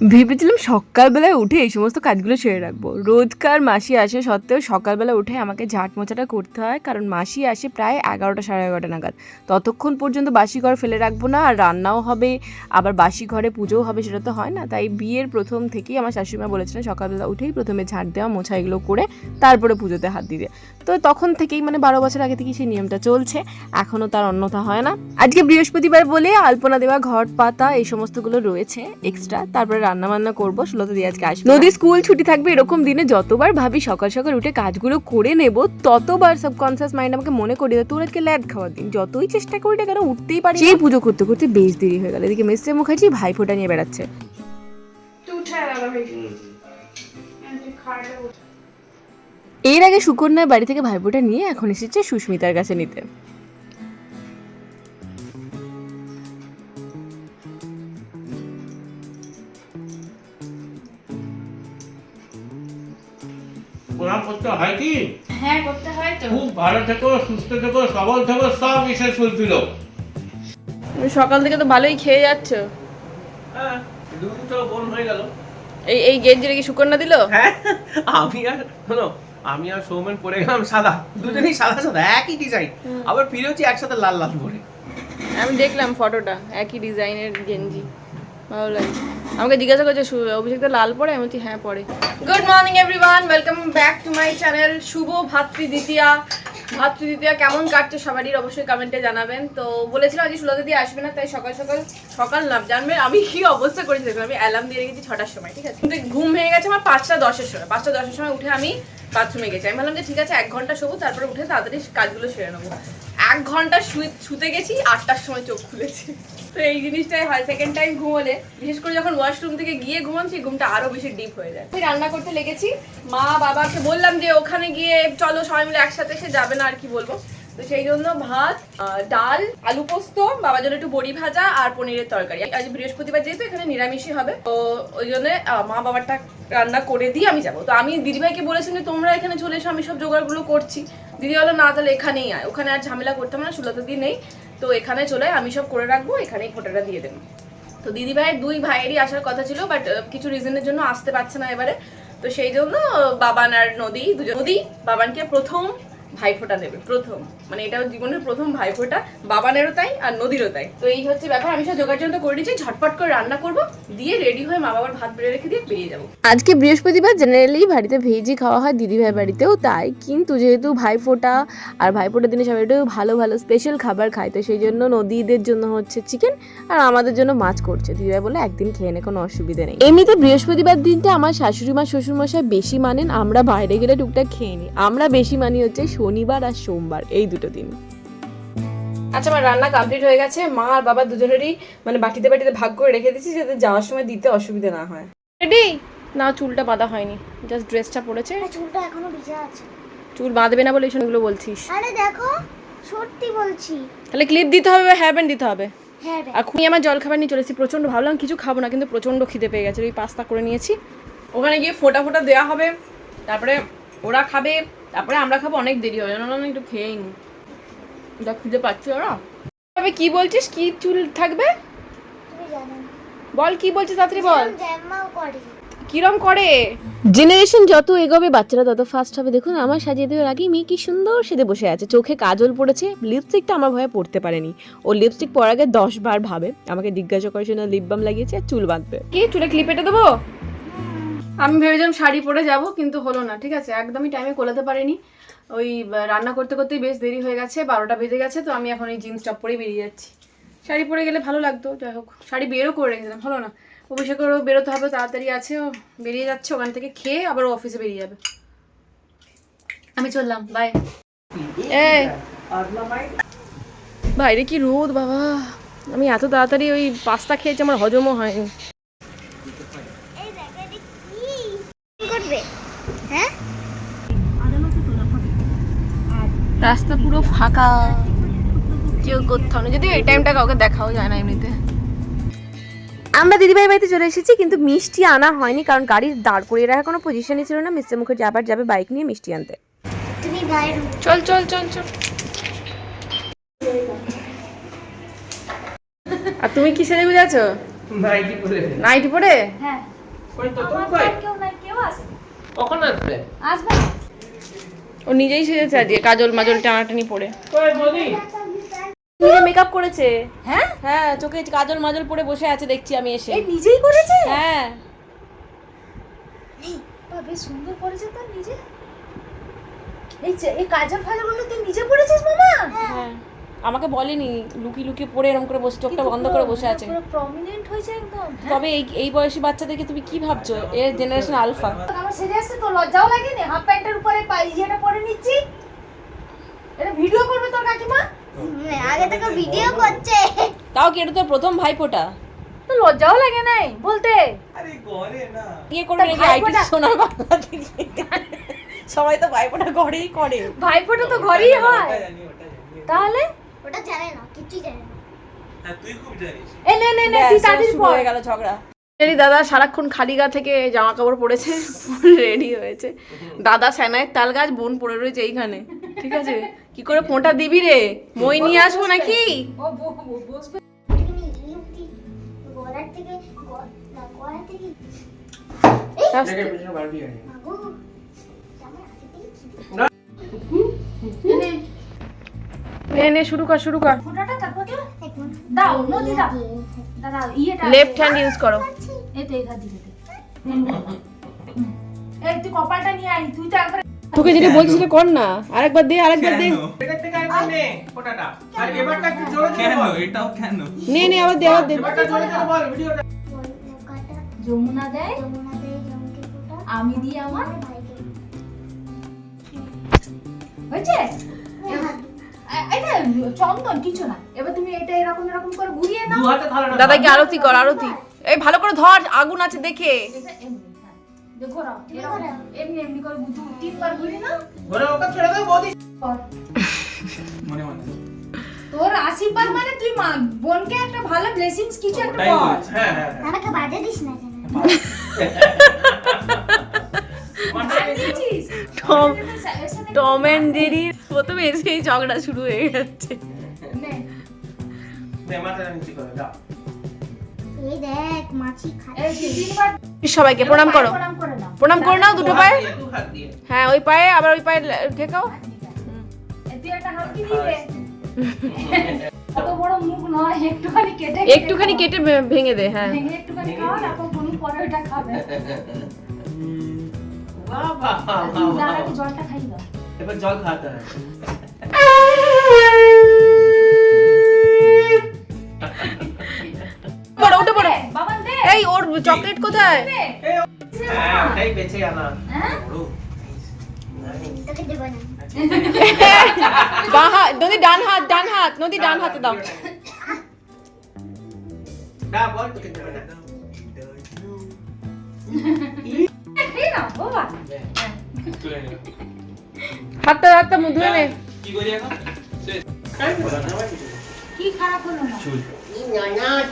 ভেবেছিলাম সকালবেলায় উঠে এই সমস্ত কাজগুলো সেরে রাখব। রোজকার মাসি আসে সত্ত্বেও সকালবেলা উঠে আমাকে ঝাঁট মোছাটা করতে হয়, কারণ মাসি আসে প্রায় এগারোটা সাড়ে এগারোটা নাগাদ। ততক্ষণ পর্যন্ত বাসি ঘর ফেলে রাখব না, আর রান্নাও হবে, আবার বাসি ঘরে পুজোও হবে, সেটা তো হয় না। তাই বিয়ের প্রথম থেকেই আমার শাশুড়িমা বলেছিলেন, সকালবেলা উঠেই প্রথমে ঝাঁট দেওয়া, মোছা এগুলো করে তারপরে পুজোতে হাত দিতে তো তখন থেকেই মানে বারো বছর আগে থেকেই সেই নিয়মটা চলছে এখনও তার অন্যথা হয় না। আজকে বৃহস্পতিবার বলে আলপনা দেওয়া ঘট পাতা এই সমস্তগুলো রয়েছে এক্সট্রা তারপরে রান্না বান্না করব ষোলোতে দিয়ে আজকে আসবে নদী স্কুল ছুটি থাকবে এরকম দিনে যতবার ভাবি সকাল সকাল উঠে কাজগুলো করে নেব ততবার সাবকনসিয়াস মাইন্ড আমাকে মনে করিয়ে দেয় তোর আজকে ল্যাদ খাওয়ার দিন। যতই চেষ্টা করি না কেন উঠতেই পারি সেই পুজো করতে করতে বেশ দেরি হয়ে গেল। এদিকে মিস্টার মুখার্জি ভাই ফোটা নিয়ে বেড়াচ্ছে। এর আগে সুকন্যার বাড়ি থেকে ভাইফোঁটা নিয়ে এখন এসেছে সুস্মিতার কাছে নিতে। প্রণাম করতে হয় কি? হ্যাঁ করতে হয় তো। খুব ভালো থেকো সুস্থ থেকো সবল থেকো সব ঈশ্বর ফুলফিল সকাল থেকে তো ভালোই খেয়ে যাচ্ছ। হ্যাঁ দুটো বোন হয়ে গেল। এই এই গেঞ্জিটা কি সুকন্যা দিল? হ্যাঁ আমি আর শোনো আমি আর সৌমেন পরে গেলাম সাদা দুজনেই সাদা সাদা একই ডিজাইন আবার ফিরে হচ্ছে একসাথে লাল লাল পরে। আমি দেখলাম ফটোটা একই ডিজাইনের গেঞ্জি। ভালো লাগে আমাকে জিজ্ঞাসা করছে, সু- অভিষেক তো লাল পরে? আমি বলছি হ্যাঁ পরে। Good morning everyone welcome back to my channel শুভ ভাতৃ দ্বিতীয়া ভাতৃ দ্বিতীয়া কেমন কাটছে সবারই অবশ্যই কমেন্টে জানাবেন। তো বলেছিলাম আজকে ষোলো দিদি আসবে না, তাই সকাল সকাল সকাল না, জানবে আমি কি অবস্থা করেছি, দেখুন, আমি অ্যালার্ম দিয়ে রেখেছি ছটার সময়, ঠিক আছে? কিন্তু ঘুম ভেঙে গেছে আমার পাঁচটা দশের সময়, পাঁচটা দশের সময় উঠে আমি বাথরুমে গেছি। আমি ভাবলাম যে ঠিক আছে, এক ঘণ্টা শোবো, তারপরে উঠে তাড়াতাড়ি কাজগুলো সেরে নেব। এক ঘণ্টা শুতে গেছি, আটটার সময় চোখ খুলেছি। তো এই জিনিসটাই হয় সেকেন্ড টাইম ঘুমোলে। বিশেষ করে যখন ওয়াশরুম থেকে গিয়ে ঘুমাচ্ছি, ঘুমটা আরও বেশি ডিপ হয়ে যায়। আমি রান্না করতে লেগেছি। মা বাবাকে বললাম যে, ওখানে গিয়ে চলো, সবাই মিলে একসাথে সে যাবে না, আর কি বলব? তো সেই জন্য ভাত ডাল, আলু পোস্ত, বাবার জন্য একটু বড়ি ভাজা আর পনিরের তরকারি। আজ বৃহস্পতিবার যেহেতু, এখানে নিরামিষই হবে। তো ওই জন্য মা বাবারটা রান্না করে দিয়ে আমি যাব। তো আমি দিদিভাইকে বলেছিলাম যে, তোমরা এখানে চলে এসো, আমি সব জোগাড়গুলো করছি। দিদি বলো না, তাহলে এখানেই আয়। ওখানে আর ঝামেলা করতাম না সুলতা দিদি নেই। তো এখানে চলে আমি সব করে রাখব, এখানেই ফোটাটা দিয়ে দেবো। তো দিদি ভাইয়ের দুই ভাইয়েরই আসার কথা ছিল বাট কিছু রিজনের জন্য আসতে পারছে না এবারে। তো সেই জন্য বাবান আর নদী দুজন নদী, বাবানকে প্রথম ভাইফোঁটা দেবে প্রথম। মানে এটা জীবনের প্রথম ভাইফোঁটা, বাবানেরও তাই আর নদীরও তাই। তো এই হচ্ছে ব্যাপার, আমি সব যন্ত্র করে দিচ্ছি ঝটপট করে রান্না করব, দিয়ে রেডি হয়ে মা বাবার ভাত বেড়ে রেখে দিয়ে বেরিয়ে যাব। আজকে বৃহস্পতিবার জেনারেলি বাড়িতে ভেজই খাওয়া হয় দিদি ভাই বাড়িতেও তাই, কিন্তু যেহেতু ভাইফোঁটা আর ভাইফোঁটার দিনে সবাই একটু ভালো ভালো স্পেশাল খাবার খায়, তো সেই জন্য নদীদের জন্য হচ্ছে চিকেন আর আমাদের জন্য মাছ করছে। দিদিভাই বলে একদিন খেয়ে নে, কোনো অসুবিধা নেই। এমনিতে বৃহস্পতিবার দিনটা আমার শাশুড়ি মা, শ্বশুরমশাই বেশি মানেন, আমরা বাইরে গেলে টুকটাক খেয়ে নিই। আমরা বেশি মানি হচ্ছে শনিবার আর সোমবার এই দুটো দিন। আচ্ছা আমার রান্না কমপ্লিট হয়ে গেছে। মা আর বাবা দুজনেরই মানে বাটিতে বাটিতে ভাগ করে রেখে দিয়েছি যাতে যাওয়ার সময় দিতে অসুবিধা না হয়। রেডি না চুলটা বাঁধা হয়নি। জাস্ট ড্রেসটা পড়েছে। না, চুলটা এখনও ভিজা আছে। চুল বাঁধবে না বলে এই এগুলো বলছিস। আরে দেখো সত্যি বলছি। তাহলে ক্লিপ দিতে হবে বা হেয়ার ব্যান্ড দিতে হবে? হ্যাঁ রে। এখন আমার জল খাবার নিয়ে চলেছি প্রচণ্ড ভাবলাম কিছু খাব না কিন্তু প্রচণ্ড খিদে পেয়ে গেছে। ওই পাস্তা করে নিয়েছি। ওখানে গিয়ে ফোটা ফোটা দেওয়া হবে। তারপরে ওরা খাবে। তারপরে আমরা খাব অনেক দেরি হবে জানো না একটু খেয়েই নি। যা খুঁজে পাচ্ছি ওরা। তবে কি বলছিস? কি চুল থাকবে। বল কি বলছিস তাড়াতাড়ি বল। কিরম করে? জেনারেশন যত এগোবে বাচ্চারা তত ফাস্ট হবে। দেখুন আমার সাজিয়ে দেওয়ার আগেই মেয়ে কি সুন্দর সেদে বসে আছে। চোখে কাজল পড়েছে লিপস্টিকটা আমার ভয়ে পড়তে পারেনি। ও লিপস্টিক পরার আগে দশ বার ভাবে আমাকে জিজ্ঞাসা করে না লিপ বাম লাগিয়েছে আর চুল বাঁধবে। কি চুলে ক্লিপ এটে দেবো? আমি ভেবেছিলাম শাড়ি পরে যাব, কিন্তু হলো না, ঠিক আছে? একদমই টাইমে কোলাতে পারিনি। ওই রান্না করতে করতেই বেশ দেরি হয়ে গেছে, বারোটা বেজে গেছে, তো আমি এখন এই জিন্স টপ পরেই বেরিয়ে যাচ্ছি। শাড়ি পরে গেলে ভালো লাগতো, যাই হোক। শাড়ি বেরও করে রেখেছিলাম, হলো না। অভিষেকেরও বেরোতে হবে, তাড়াতাড়ি আছে, ও বেরিয়ে যাচ্ছে, ওখান থেকে খেয়ে আবার অফিসে বেরিয়ে যাবে। আমি চললাম বাই এই। বাইরে কি রোদ, বাবা। আমি এত তাড়াতাড়ি ওই পাস্তা খেয়েছি, আমার হজমও হয়নি। করবে? হ্যাঁ? রাস্তা পুরো ফাঁকা। কেউ কোথাও না যদি এই টাইমটা কাউকে দেখাও যায় না এমনিতে। আমরা দিদিভাই বাড়িতে চলে এসেছি কিন্তু মিষ্টি আনা হয়নি কারণ গাড়ির দাঁড় করিয়ে রাখার কোনো পজিশনই ছিল না। মিস্টার মুখে আবার যাবে বাইক নিয়ে মিষ্টি আনতে। তুমি চল চল চল চল। আর তুমি কি সেজে বুঝেছ নাইটি পরে। নাইটি পরে? হ্যাঁ। ওই তো তুমি কই? তো কেউ নাই কেউ আসে কখন আসবে? আসবে। ও নিজেই সেজেছে আজকে কাজল মাজল টানাটানি পরে। কই বলি? নিজে মেকআপ করেছে। হ্যাঁ? হ্যাঁ চোখে কাজল মাজল পরে বসে আছে দেখছি আমি এসে। এই নিজেই করেছে? হ্যাঁ। বা সুন্দর করেছে তো নিজে। এই যে এই কাজল ফাজলগুলো তুই নিজে করেছিস মামা? হ্যাঁ। আমাকে বলেনি লুকি লুকিয়ে পরে এরকম করে বসে চোখটা বন্ধ করে বসে আছে। প্রমিনেন্ট হয়েছে একদম। তবে এই এই বয়সী বাচ্চাদেরকে তুমি কি ভাবছ? এর জেনারেশন আলফা আমার সেজে আসছে তো লজ্জাও লাগেনি? হাফ প্যান্টের উপরে ইয়েটা পরে নিচ্ছি। এটা ভিডিও করবে তোর কাকিমা? আগে থেকে ভিডিও করছে। তাও কি এটা তোর প্রথম ভাইফোঁটা? তো লজ্জাও লাগে নাই বলতে। বিয়ে করবে তা নাকি আইটি সোনার বাংলা থেকে? সবাই তো ভাইফোঁটা ঘরেই করে। ভাইফোঁটা তো ঘরেই হয়। তাহলে? ওটা জানে না কিছুই জানে না। হয়ে গেল ঝগড়া। দাদা সারাক্ষণ খালি গা থেকে জামা কাপড় পরেছে রেডি হয়েছে। দাদা সেনাইয়ের তাল গাছ বোন পড়ে রয়েছে এইখানে। ঠিক আছে? কি করে ফোঁটা দিবি রে? মই নিয়ে আসব নাকি? থেকে না, শুরু কর শুরু কর। ফোঁটাটা তারপর তো দাও নদী দাও। ইয়েটা লেফট হ্যান্ড ইউজ করো। এই তো এখান দিকে এই তুই কপালটা নিয়ে আয় তুই তো একবার তোকে যেটা বলছিস সেটা কর না। আরেকবার দে আরেকবার দে। এটার নে ফোটাটা? আর এবারটা একটু জোরে জোরে কেন? বল। এটাও কেন? নে নে আবার দে আবার দে। এবারটা জোরে জোরে বল ভিডিওটা। বল, কাটা যমুনা দেয়। যমুনা দেয় জমকে ফোটা আমি দিই আমার। হয়েছে? হাত এ- এটা চন্দন কিছু না। এবার তুমি এটা এরকম এরকম করে ঘুরিয়ে নাও। দাদাকে আরতি কর আরতি। এই ভালো করে ধর আগুন আছে দেখে। হ্যাঁ। দেখো এমনি এমনি করে তিনবার ছেড়ে দাও বৌদি। মনে মনে। তোর আশীর্বাদ মানে তুই মা বোনকে একটা ভালো ব্লেসিংস কিছু একটা হ্যাঁ হ্যাঁ। আমাকে বাজে দিস না? টম টম এন্ড জেরি প্রথমে এসেই ঝগড়া শুরু হয়ে যাচ্ছে। নে। নে সবাইকে প্রণাম করো। প্রণাম করে নাও প্রণাম করে নাও দুটো পায়ে। হ্যাঁ ওই পায়ে আবার ওই পায়ে ঠেকাও। এই তুই একটা হাত দিবে অত বড় মুখ নয় একটুখানি কেটে ভেঙে দে হ্যাঁ। ভেঙে একটুখানি খাও কোনো পরে ওটা খাবে। বাহ বাহ বাহ, তুমি বাহ, দাঁড়া বাহ। একটু জলটা খাই দাও এবার জল খাওয়াতে হয় পড়ো উঠে পড়ো বাবান দে এই ওর চকলেট কোথায় দে। হ্যাঁ ওটাই বেঁচে আনা হ্যাঁ তোকে দেবো না বাঁ হাত নদী ডান হাত ডান হাত নদী ডান হাতে দাও না বল তোকে দেবে না এই নাও বাবা তুলে হাতটা ধুয়ে নে। কি করি এখন। কি খারাপ হলো না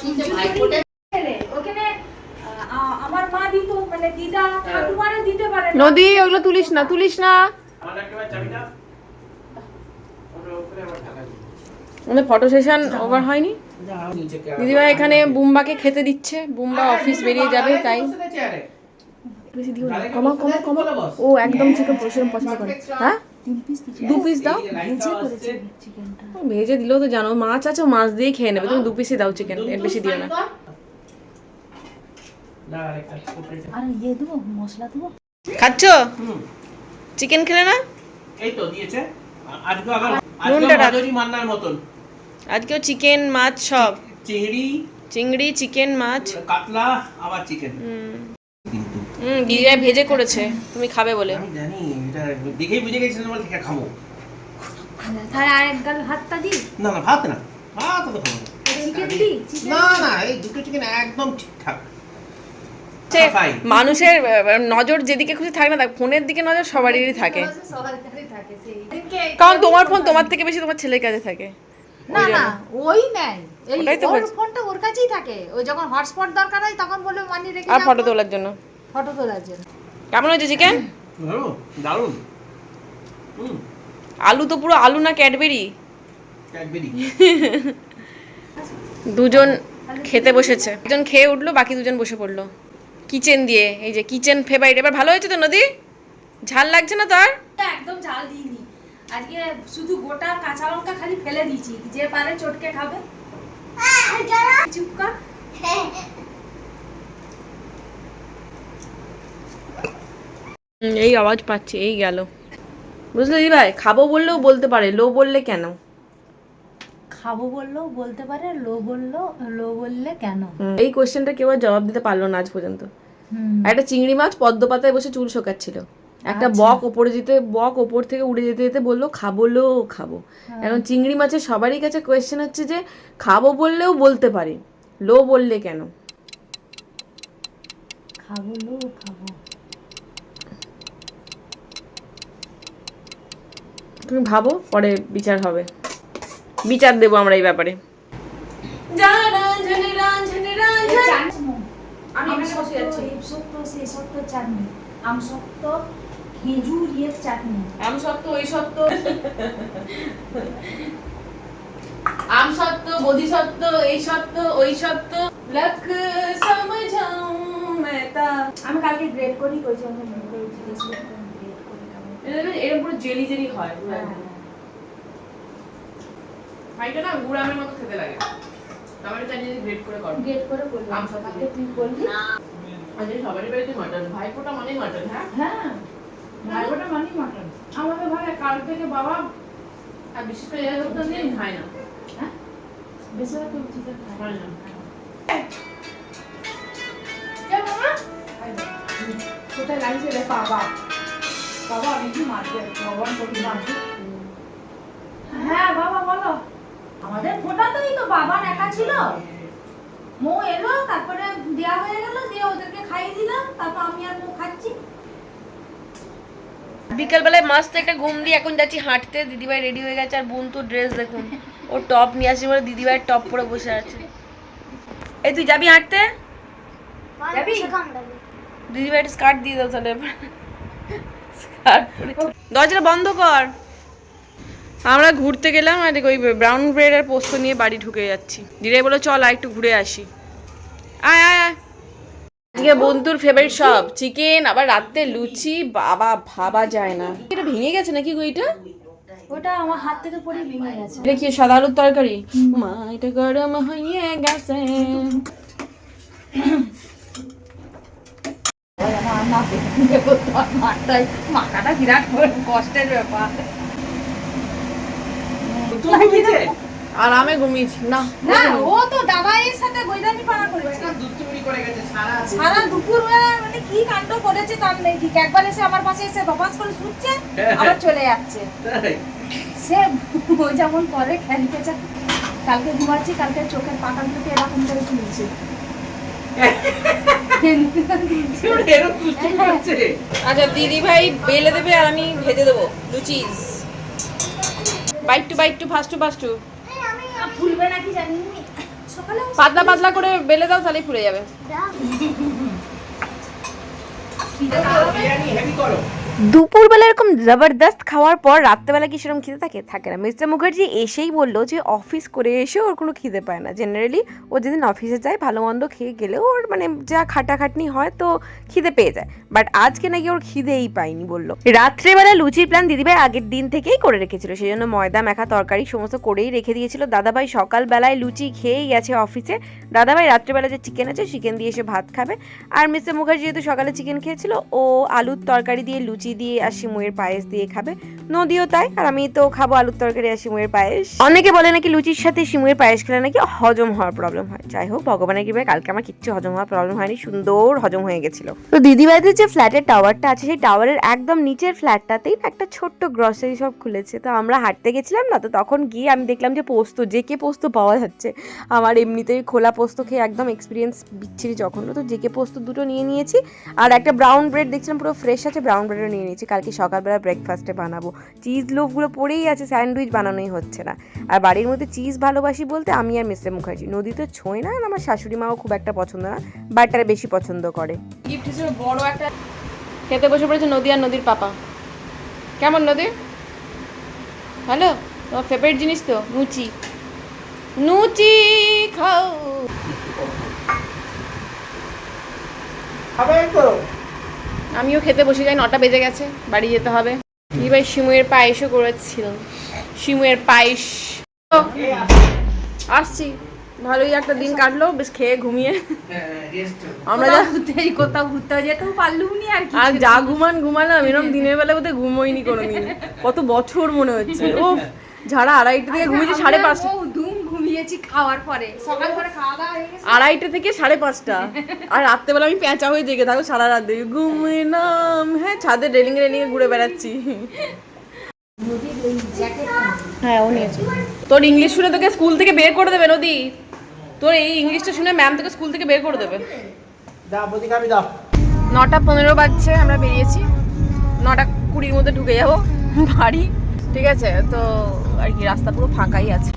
চুল ছেলে, ওখানে আমার মা দিত মানে দিদা ঠাকুমারে দিতে পারে না। নদী ওগুলো তুলিস না তুলিস না। আমাদের ফটো সেশন ওভার হয়নি? দিদিভাই এখানে বুম্বাকে খেতে দিচ্ছে। বুম্বা অফিস বেরিয়ে যাবে তাই। চেয়ারে বেশি দিও না। কমা কমা কমা। ও একদম চিকেন পরিশ্রম পছন্দ করে। হ্যাঁ? দু পিস দাও? ও, ভেজে দিলেও তো জানো মাছ আছে মাছ দিয়ে খেয়ে নেবে। তুমি দু পিসই দাও চিকেন এর বেশি দিও না। না আর ইয়ে দেবো মশলা দেবো? খাচ্ছ? চিকেন খেলে না? এই তো দিয়েছে। আজকে আবার নুনটা আজকে মান্নার মতন। আজকেও চিকেন মাছ সব। চিংড়ি। চিংড়ি চিকেন মাছ। কাতলা আবার চিকেন হুম। হুম দিদিভাই ভেজে করেছে। তুমি খাবে বলে। আমি জানি এটা দেখেই বুঝে গেছি তোমার থেকে খাব। তাহলে আরেক গাল ভাতটা দিই? না না ভাত না। ভাত তো খাব চিকেন দিই না না এই দুটো চিকেন একদম ঠিকঠাক। মানুষের নজর যেদিকে খুশি থাকে না দেখ ফোনের দিকে নজর সবারই থাকে। কারণ তোমার ফোন তোমার থেকে বেশি তোমার ছেলের কাছে থাকে। না না ওই নেয় এই ওর ফোনটা ওর কাছেই থাকে। ওই যখন হটস্পট দরকার হয় তখন বলবে মানি রেখে আর ফটো তোলার জন্য। ফটো তোলার জন্য। কেমন হয়েছে চিকেন দারুণ দারুণ। হুম। আলু তো পুরো আলু না ক্যাডবেরি? ক্যাডবেরি। দুজন খেতে বসেছে। একজন খেয়ে উঠল বাকি দুজন বসে পড়ল। কিচেন দিয়ে এই যে কিচেন ফেভারিট এবার ভালো হয়েছে তো নদী? ঝাল লাগছে না তোর? একদম ঝাল দিইনি। আজকে শুধু গোটা কাঁচা লঙ্কা খালি ফেলে দিয়েছি। যে পারে চটকে খাবে। চুপ কর এই আওয়াজ পাচ্ছি এই গেল। বুঝলে দিদি ভাই খাব বললেও বলতে পারে লো বললে কেন? খাব বললেও বলতে পারে লো বলল লো বললে কেন? এই কোশ্চেনটা কেউ আর জবাব দিতে পারল না আজ পর্যন্ত। একটা চিংড়ি মাছ পদ্ম পাতায় বসে চুল শোকাচ্ছিল। একটা বক ওপরে যেতে বক ওপর থেকে উড়ে যেতে যেতে বলল খাব লো খাব। এখন চিংড়ি মাছের সবারই কাছে কোয়েশ্চেন হচ্ছে যে খাব বললেও বলতে পারে লো বললে কেন? খাব লো খাব। তুমি ভাবো পরে বিচার হবে। বিচার দেবো আমরা এই ব্যাপারে। আমি আম এখানে সত্য আম খেজুর ইয়ের চাটনি আম সত্য ওই সত্য। আম সত্য বোধি সত্য এই সত্য ওই সত্য। লক সমঝাও মেতা আমি কালকে গ্রেড করি কই যে এরকম পুরো জেলি জেলি হয়। হ্যাঁ। ভাইটা না গুড়ামের মতো খেতে লাগে। টমেটো চাটনি গ্রেট করে করো। গ্রেড করে করলাম আম কালকে তুই করলি আজকে সবারই বাড়িতে মাটন ভাইফোঁটা মানেই মাটন হ্যাঁ? হ্যাঁ। ভাইবোটা মানি মাটন আমাদের ঘরে কাল থেকে বাবা আর বিশেষ করে এই সপ্তাহ দিন খায় না। হ্যাঁ? বেশি তো চিকেন খায়। খায় না। কোথায় লাগছে রে বাবা? বাবা আমি কি মারবে ভগবান কবি মারবে হ্যাঁ বাবা বলো। আমাদের ফোটাতেই তো বাবা একা ছিল। মৌ এলো তারপরে দেয়া হয়ে গেল দিয়ে ওদেরকে খাইয়ে দিলাম তারপর আমি আর মৌ খাচ্ছি। বিকালবেলায় মাস্ত একটা ঘুম দিয়ে এখন যাচ্ছি হাঁটতে দিদিভাই রেডি হয়ে গেছে আর বোন তো ড্রেস দেখুন। ও টপ নিয়ে আসি বলে দিদিভাইয়ের টপ পরে বসে আছে। এই তুই যাবি হাঁটতে? যাবি? কামড়াবে। দিদিভাইয়ের স্কার্ট দিয়ে দাও তাহলে দরজাটা বন্ধ কর। আমরা ঘুরতে গেলাম আর ওই ব্রাউন ব্রেড আর পোস্ত নিয়ে বাড়ি ঢুকে যাচ্ছি। দিদিভাই বলো চল আর একটু ঘুরে আসি। আয় আয় আয়। আজকে বন্ধুর ফেভারিট সব। চিকেন আবার রাতে লুচি বাবা ভাবা যায় না। এটা ভেঙে গেছে নাকি গো এটা? ওটা আমার হাত থেকে পড়ে ভেঙে গেছে। এটা কি সাদা আলুর তরকারি? মা এটা গরম হয়ে গেছে। আমার না করতে মাথাটা বিরাট কষ্টের ব্যাপার। আরামে ঘুমিয়েছি। না না ও তো দাদাইয়ের সাথে গৈদানি পাড়া করেছে। একটা দুধ চুরি করে গেছে সারা সারা দুপুর বেলা মানে কি কাণ্ড করেছে তার নেই ঠিক। একবার এসে আমার পাশে এসে দপাস করে শুচ্ছে আবার চলে যাচ্ছে। সে ও যেমন করে খেলতে খেলতেছে কালকে ঘুমাচ্ছি কালকে চোখের পাতাগুলোকে এরকম করে তুলছে। আচ্ছা দিদি ভাই বেলে দেবে আর আমি ভেজে দেবো। লুচি বাইট two byte too fast too fast to ফুলবে নাকি জানি। পাতলা পাতলা করে বেলে দাও তাহলে ফুলে যাবে। বিরিয়ানি হেভি করো। দুপুরবেলা এরকম জবরদস্ত খাওয়ার পর রাত্রেবেলা কি সেরকম খিদে থাকে? থাকে না। মিস্টার মুখার্জি এসেই বলল যে অফিস করে এসে ওর কোনো খিদে পায় না। জেনারেলি ও যেদিন অফিসে যায় ভালো মন্দ খেয়ে গেলেও ওর মানে যা খাটাখাটনি হয় তো খিদে পেয়ে যায়। বাট আজকে নাকি ওর খিদেই পায়নি বলল। রাত্রেবেলা লুচির প্ল্যান দিদিভাই আগের দিন থেকেই করে রেখেছিল। সেই জন্য ময়দা, মেখা, তরকারি সমস্ত করেই রেখে দিয়েছিল। দাদাভাই সকালবেলায় লুচি খেয়েই গেছে অফিসে। দাদাভাই রাত্রেবেলা যে চিকেন আছে, চিকেন দিয়ে এসে ভাত খাবে। আর মিস্টার মুখার্জি যেহেতু সকালে চিকেন খেয়েছিল, ও আলুর তরকারি দিয়ে লুচি দিয়ে আর সিমুয়ের পায়েস দিয়ে খাবে। নদীও তাই, আর আমি তো খাব আলুর তরকারি আর সিমুয়ের পায়েস। অনেকে বলে নাকি লুচির সাথে সিমুয়ের পায়েস খেলে নাকি হজম হওয়ার প্রবলেম হয়। যাই হোক, ভগবানের কৃপায় কালকে আমার কিচ্ছু হজম হওয়ার প্রবলেম হয়নি, সুন্দর হজম হয়ে গেছিল। তো দিদিভাইদের যে ফ্ল্যাটের টাওয়ারটা আছে, সেই টাওয়ারের একদম নিচের ফ্ল্যাটটাতেই একটা ছোট্ট গ্রসারি সব খুলেছে। তো আমরা হাঁটতে গেছিলাম না, তো তখন গিয়ে আমি দেখলাম যে পোস্ত, যে কে পোস্ত পাওয়া যাচ্ছে। আমার এমনিতেই খোলা পোস্ত খেয়ে একদম এক্সপিরিয়েন্স বিচ্ছিরি যখন তো যে কে পোস্ত দুটো নিয়ে নিয়েছি, আর একটা ব্রাউন ব্রেড দেখছিলাম পুরো ফ্রেশ আছে ব্রাউন ব্রেডও নিয়ে নিয়েছি। কালকে সকালবেলা ব্রেকফাস্টে বানাবো। চিজ লোভগুলো পড়েই আছে স্যান্ডউইচ বানানোই হচ্ছে না। আর বাড়ির মধ্যে চিজ ভালোবাসি বলতে আমি আর মিস্টার মুখার্জি। নদীতে ছোঁয় না আমার শাশুড়ি মাও খুব একটা পছন্দ না বাটার বেশি পছন্দ করে। গিফট হিসেবে বড় একটা খেতে বসে পড়েছে নদী আর নদীর পাপা। কেমন নদী? হ্যালো তোমার ফেভারিট জিনিস তো নুচি। নুচি খাও। খাবেন তো আমিও খেতে বসে যাই নটা বেজে গেছে বাড়ি যেতে হবে। ভাই শিমুয়ের পায়েসও করেছিলাম শিমুয়ের পায়েস। আসছি। ভালোই একটা দিন কাটলো বেশ খেয়ে ঘুমিয়ে। আমরা যা কোথাও ঘুরতে কোথাও ঘুরতে যেতেও পারলুম নি আর কি আর যা ঘুমান ঘুমালাম। এরকম দিনের বেলা বোধহয় ঘুমোইনি কোনোদিন। কত বছর মনে হচ্ছে। ও যারা আড়াইটা থেকে ঘুমিয়েছে সাড়ে পাঁচটা ও খাওয়ার পরে। সকাল করে খাওয়া দাওয়া হয়ে গেছে। আড়াইটা থেকে সাড়ে পাঁচটা। আর রাত্রেবেলা আমি পেঁচা হয়ে জেগে থাকব সারা রাত দেখি ঘুমে নাম হ্যাঁ ছাদের রেলিং রেলিং ঘুরে বেড়াচ্ছি। হ্যাঁ ও নিয়েছে। তোর ইংলিশ শুনে তোকে স্কুল থেকে বের করে দেবে নদী। তোর এই ইংলিশটা শুনে ম্যাম তোকে স্কুল থেকে বের করে দেবে। নটা পনেরো বাজছে আমরা বেরিয়েছি। নটা কুড়ির মধ্যে ঢুকে যাব। বাড়ি। ঠিক আছে তো আর কি রাস্তা পুরো ফাঁকাই আছে।